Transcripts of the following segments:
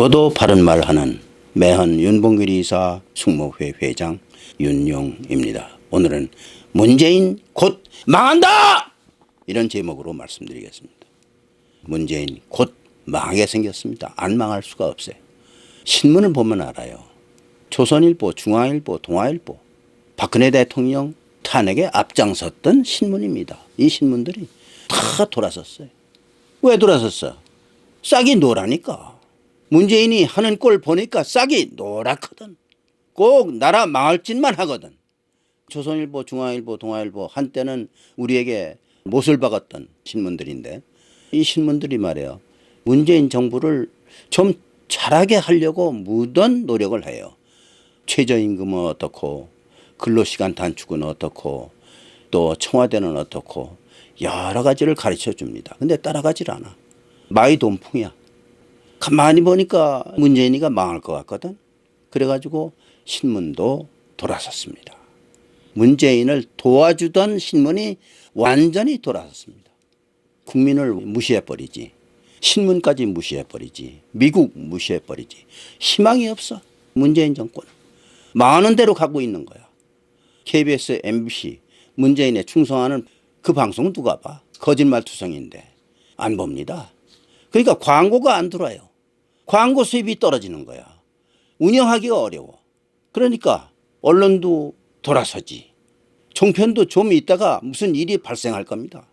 죽어도 바른 말 하는 매헌 윤봉길 이사 숙모회 회장 윤용입니다. 오늘은 문재인 곧 망한다! 이런 제목으로 말씀드리겠습니다. 문재인 곧 망하게 생겼습니다. 안 망할 수가 없어요. 신문을 보면 알아요. 조선일보, 중앙일보, 동아일보, 박근혜 대통령 탄핵에 앞장섰던 신문입니다. 이 신문들이 다 돌아섰어요. 왜 돌아섰어? 싹이 노라니까. 문재인이 하는 꼴 보니까 싹이 노랗거든. 꼭 나라 망할 짓만 하거든. 조선일보, 중앙일보, 동아일보 한때는 우리에게 못을 박았던 신문들인데 이 신문들이 말이에요. 문재인 정부를 좀 잘하게 하려고 무던 노력을 해요. 최저임금은 어떻고 근로시간 단축은 어떻고 또 청와대는 어떻고 여러 가지를 가르쳐 줍니다. 근데 따라가질 않아. 마이 돈풍이야. 가만히 보니까 문재인이가 망할 것 같거든. 그래가지고 신문도 돌아섰습니다. 문재인을 도와주던 신문이 완전히 돌아섰습니다. 국민을 무시해버리지. 신문까지 무시해버리지. 미국 무시해버리지. 희망이 없어. 문재인 정권. 망하는 대로 가고 있는 거야. KBS, MBC, 문재인에 충성하는 그 방송은 누가 봐? 거짓말 투성인데. 안 봅니다. 그러니까 광고가 안 들어와요. 광고 수입이 떨어지는 거야. 운영하기가 어려워. 그러니까 언론도 돌아서지. 종편도 좀 있다가 무슨 일이 발생할 겁니다.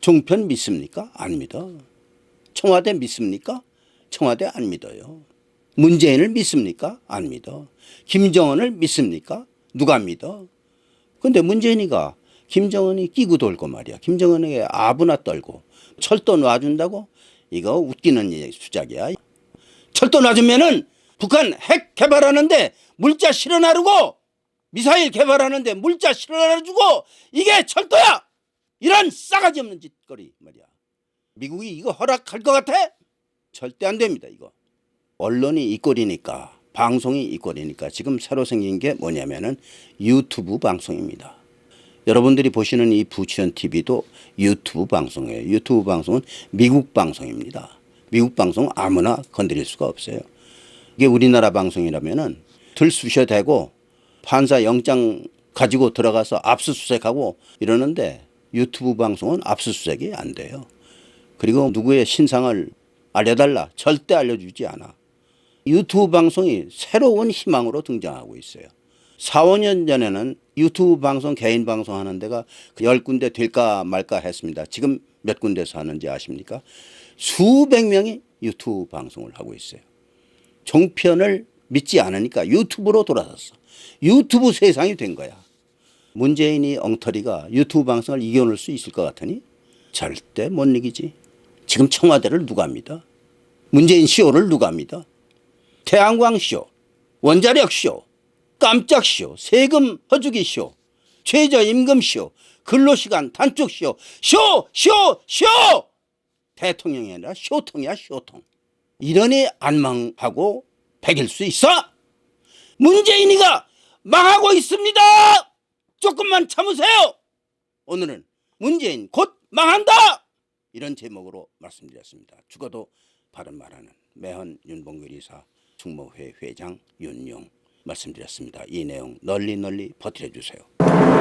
종편 믿습니까? 안 믿어. 청와대 믿습니까? 청와대 안 믿어요. 문재인을 믿습니까? 안 믿어. 김정은을 믿습니까? 누가 믿어? 근데 문재인이가 김정은이 끼고 돌고 말이야. 김정은에게 아부나 떨고 철도 놔준다고? 이거 웃기는 수작이야. 철도 놔주면은 북한 핵 개발하는데 물자 실어 나르고 미사일 개발하는데 물자 실어 나르주고 이게 철도야! 이런 싸가지 없는 짓거리 말이야. 미국이 이거 허락할 것 같아? 절대 안 됩니다, 이거. 언론이 이 꼴이니까, 방송이 이 꼴이니까 지금 새로 생긴 게 뭐냐면은 유튜브 방송입니다. 여러분들이 보시는 이 부치원 TV도 유튜브 방송이에요. 유튜브 방송은 미국 방송입니다. 미국 방송 아무나 건드릴 수가 없어요. 이게 우리나라 방송이라면은 들쑤셔 대고 판사 영장 가지고 들어가서 압수수색하고 이러는데 유튜브 방송은 압수수색이 안 돼요. 그리고 누구의 신상을 알려달라 절대 알려주지 않아. 유튜브 방송이 새로운 희망으로 등장하고 있어요. 4, 5년 전에는 유튜브 방송, 개인 방송 하는 데가 그 10군데 될까 말까 했습니다. 지금 몇 군데서 하는지 아십니까? 수백 명이 유튜브 방송을 하고 있어요. 종편을 믿지 않으니까 유튜브로 돌아섰어. 유튜브 세상이 된 거야. 문재인이 엉터리가 유튜브 방송을 이겨낼 수 있을 것 같으니 절대 못 이기지. 지금 청와대를 누가 믿어? 문재인 쇼를 누가 믿어? 태양광 쇼, 원자력 쇼, 깜짝 쇼, 세금 허주기 쇼, 최저임금 쇼, 근로시간 단축 쇼, 쇼, 쇼, 쇼! 대통령이 아니라 쇼통이야, 쇼통. 이러니 안 망하고 백일 수 있어? 문재인이가 망하고 있습니다! 조금만 참으세요! 오늘은 문재인 곧 망한다! 이런 제목으로 말씀드렸습니다. 죽어도 바른 말하는 매헌 윤봉길 이사 충모회 회장 윤용 말씀드렸습니다. 이 내용 널리 널리 퍼뜨려 주세요.